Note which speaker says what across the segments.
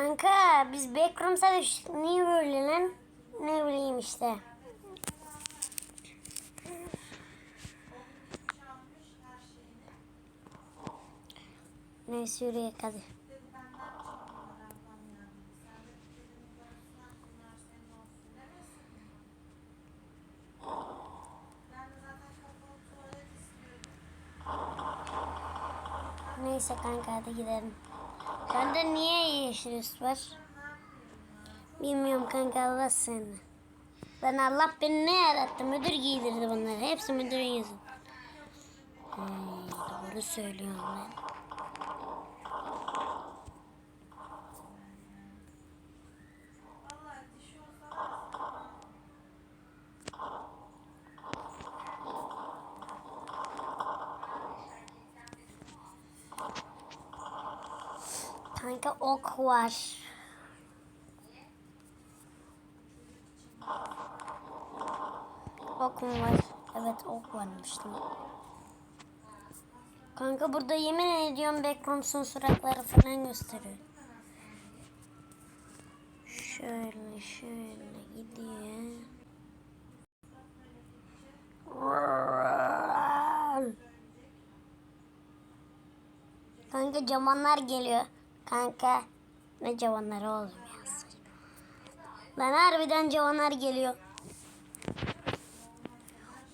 Speaker 1: Kanka biz backrooms'a düştük. Niye böyle lan? Ne bileyim işte. Neyse yürüyek hadi. Neyse kanka hadi gidelim. Bende niye yeşil üst var? Bilmiyorum kanka Allah seni. Ben Allah beni ne yarattı? Müdür giydirdi bunları. Hepsi müdürün yüzü. Hmm, doğru söylüyorum ben. Kanka ok var. Ok mu var? Evet ok varmış. Kanka burada yemin ediyorum Backrooms'un suratları falan gösteriyor. Şöyle şöyle gidiyor. Kanka camanlar geliyor. Kanka ne cavanları oğlum ya. Lan harbiden cavanlar geliyor.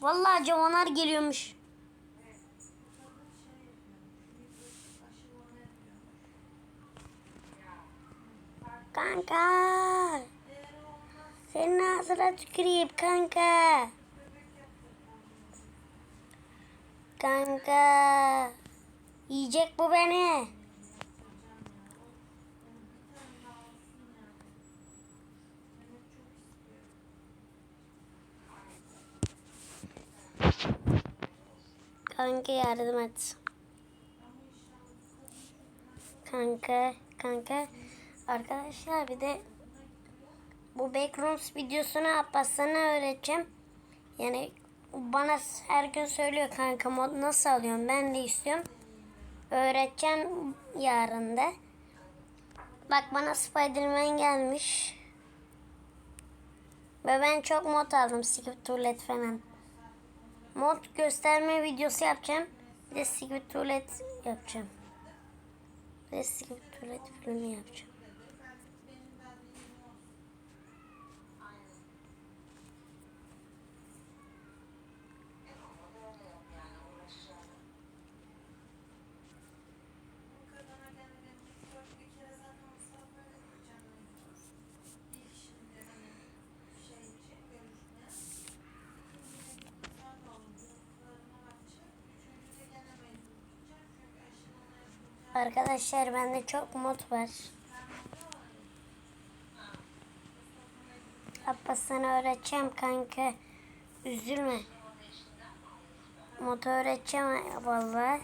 Speaker 1: Vallahi cavanlar geliyormuş. Kanka. Senin ağzına tüküreyim kanka. Kanka. Yiyecek bu beni. Kanka yardım et. Kanka, kanka. Arkadaşlar bir de bu Backrooms videosunu Abbas'ına öğreteceğim. Yani bana her gün söylüyor kanka mod nasıl alıyorum ben de istiyorum. Öğreteceğim yarın da. Bak bana Spiderman gelmiş. Ve ben çok mod aldım. Skip tuvalet falan. Mod gösterme videosu yapacağım. Bir de Skip tuvalet yapacağım. Bir de Skip tuvalet filmi yapacağım. Arkadaşlar bende çok mod var. Abbas öğreteceğim kanka. Üzülme. Mod öğreteceğim vallahi.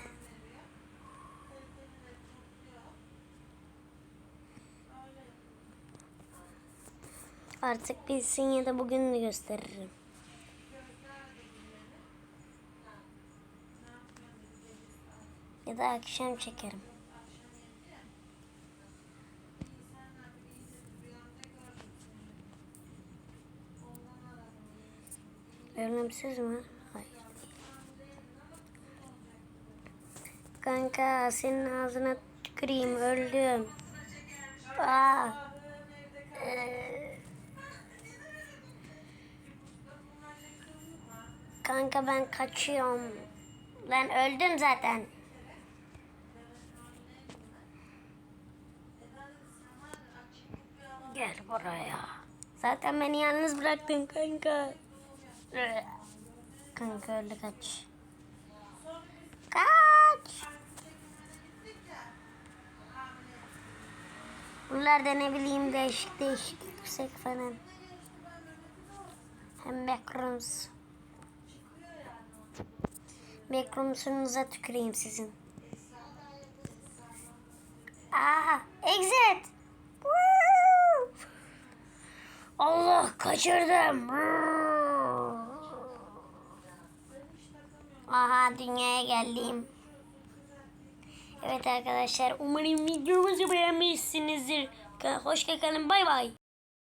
Speaker 1: Artık bilsin ya da bugün gösteririm. Ya da akşam çekerim. Ölümsüz mü? Hayır. Kanka senin ağzına tüküreyim öldüm. Aa. Ee. Kanka ben kaçıyorum. Ben öldüm zaten. Gel buraya. Zaten beni yalnız bıraktın kanka. Kanka öldü kaç. Kaç. Bunlar da ne bileyim değişik değişik yüksek falan. Hem backrooms. Backroomsunuza tüküreyim sizin. Aa, exit. Allah kaçırdım. Aha dünyaya geldim. Evet arkadaşlar umarım videomuzu beğenmişsinizdir.
Speaker 2: Hoşça kalın bay bay.